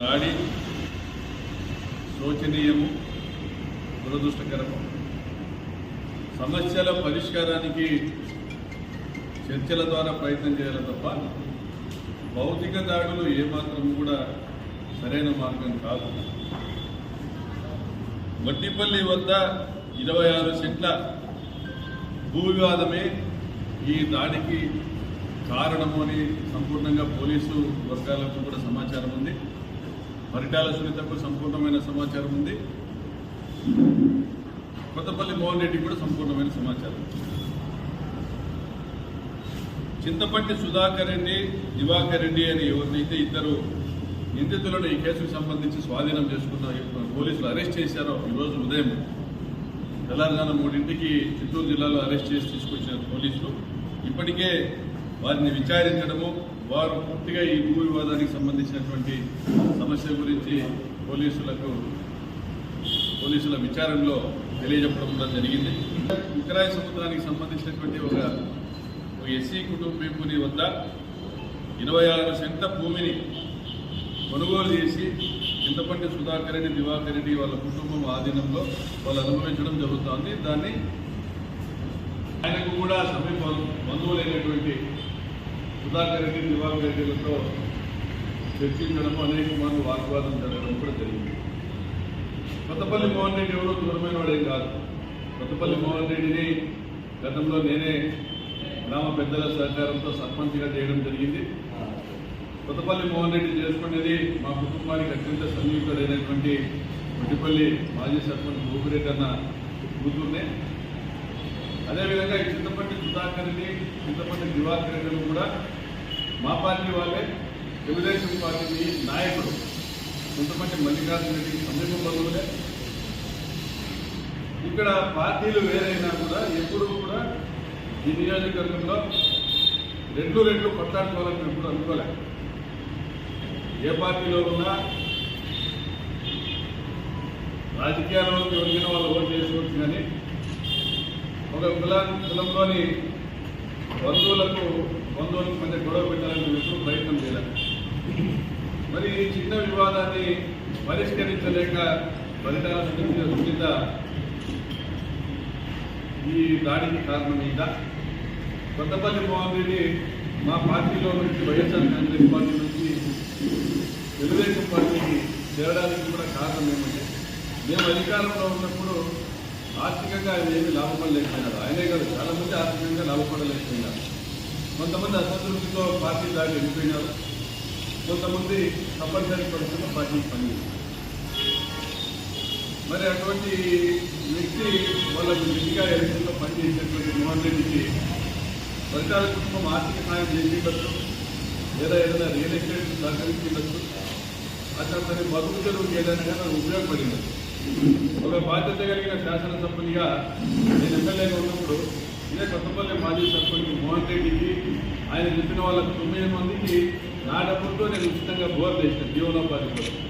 దాడి శోచనీయము దురదృష్టకరము. సమస్యల పరిష్కారానికి చర్చల ద్వారా ప్రయత్నం చేయాలి తప్ప భౌతిక దాడులు ఏమాత్రం కూడా సరైన మార్గం కాదు. మట్టిపల్లి వద్ద ఇరవై ఆరు సెట్ల భూ వివాదమే ఈ దాడికి కారణము అని సంపూర్ణంగా పోలీసు వర్గాలకు కూడా సమాచారం ఉంది. పరిటాల సునీతకు సంపూర్ణమైన సమాచారం ఉంది. కొత్తపల్లి మోహన్ రెడ్డి కూడా సంపూర్ణమైన సమాచారం చింతపట్టి సుధాకర్ రెడ్డి దివాకర్ రెడ్డి అని ఎవరినైతే ఇద్దరు నిందితులను ఈ కేసుకు సంబంధించి స్వాధీనం చేసుకున్న పోలీసులు అరెస్ట్ చేశారో ఈరోజు ఉదయం తెల్లారుజాన మూడింటికి చిత్తూరు జిల్లాలో అరెస్ట్ చేసి తీసుకొచ్చిన పోలీసులు. ఇప్పటికే వారిని విచారించడము వారు పూర్తిగా ఈ భూ వివాదానికి సంబంధించినటువంటి సమస్య గురించి పోలీసులకు పోలీసుల విచారణలో తెలియజెప్పడం కూడా జరిగింది. ఉత్తరాయ సముద్రానికి సంబంధించినటువంటి ఒక ఎస్సీ కుటుంబీకుని వద్ద ఇరవై ఆరు సెంట భూమిని కొనుగోలు చేసి చింతపంటి సుధాకర్ రెడ్డి దివాకర్ రెడ్డి వాళ్ళ కుటుంబం ఆధీనంలో వాళ్ళు అనుభవించడం జరుగుతోంది. దాన్ని ఆయనకు కూడా సమీప బంధువులైనటువంటి సుధాకర్ రెడ్డి దివాకర్ రెడ్డిలతో చర్చించడం అనేక మార్లు వాగ్వాదం జరగడం కూడా జరిగింది. కొత్తపల్లి మోహన్ రెడ్డి ఎవరో దూరమైన వాడేం కాదు. కొత్తపల్లి మోహన్ రెడ్డిని గతంలో నేనే గ్రామ పెద్దల సహకారంతో సర్పంచ్గా చేయడం జరిగింది. కొత్తపల్లి మోహన్ రెడ్డి చేసుకునేది మా కుటుంబానికి అత్యంత సమీపుడైనటువంటి కొట్టిపల్లి మాజీ సర్పంచ్ భూపిరెడ్డి అన్న కూతుర్నే. అదేవిధంగా ఈ చింతపల్లి సుధాకర్ని రెడ్డి దివాకర్ రెడ్డిని కూడా మా పార్టీ వాళ్ళే తెలుగుదేశం పార్టీ నాయకుడు. చింతపల్లి మల్లికార్జున రెడ్డికి సమీప బంధువులే ఇక్కడ పార్టీలు వేరైనా కూడా ఎప్పుడు కూడా ఈ నియోజకవర్గంలో రెండు రెండు కొట్లాడుకోవాలని మేము ఎప్పుడు అనుకోలేదు. ఏ పార్టీలో ఉన్నా రాజకీయాల్లోకి ఒరిగిన వాళ్ళు ఓటు చేసుకోవచ్చు కానీ ఒక కులా కులంలోని బంధువులకు బంధువులకు మధ్య గొడవ పెట్టాలని ఎప్పుడు ప్రయత్నం చేయాలి. మరి ఈ చిన్న వివాదాన్ని పరిష్కరించలేక ఫలితాల సునీత ఈ దాడికి కారణమైందా? కొత్తపల్లి మోహన్ రెడ్డి మా పార్టీలో నుంచి వైఎస్ఆర్ కాంగ్రెస్ పార్టీ నుంచి తెలుగుదేశం పార్టీకి చేరడానికి కూడా కారణం ఏమంటే మేము అధికారంలో ఉన్నప్పుడు ఆర్థికంగా ఆయన ఏమీ లాభపడలేకపోయినాడు ఆయనే కాదు చాలా మంది ఆర్థికంగా లాభపడలేకపోయినారు. కొంతమంది అసంతృప్తితో పార్టీ దాటి వెళ్ళిపోయినారు. కొంతమంది తప్పనిసరి పరిస్థితుల్లో పార్టీకి పని. మరి అటువంటి వ్యక్తి వాళ్ళకు నిధిగా ఎలక్షన్లో పనిచేసేటువంటి మోహన్ రెడ్డికి ఫలితాల కుటుంబం ఆర్థిక సాయం చేసి లేదా ఏదైనా రియల్ ఎస్టేట్ సహకరించవచ్చు అతను మరి చేయడానికి ఏదైనా కానీ ఉపయోగపడింది. ఒక బాధ్యత కలిగిన శాసనసభ్యునిగా నేను ఎమ్మెల్యేగా ఉన్నప్పుడు ఇదే కొత్తపల్లి మాజీ సర్పంచ్ మోహన్ రెడ్డికి ఆయన చెప్పిన వాళ్ళకి తొమ్మిది మందికి నా డబ్బులతో నేను ఉచితంగా బోర్ చేసిన జీవనోపాధి కోసం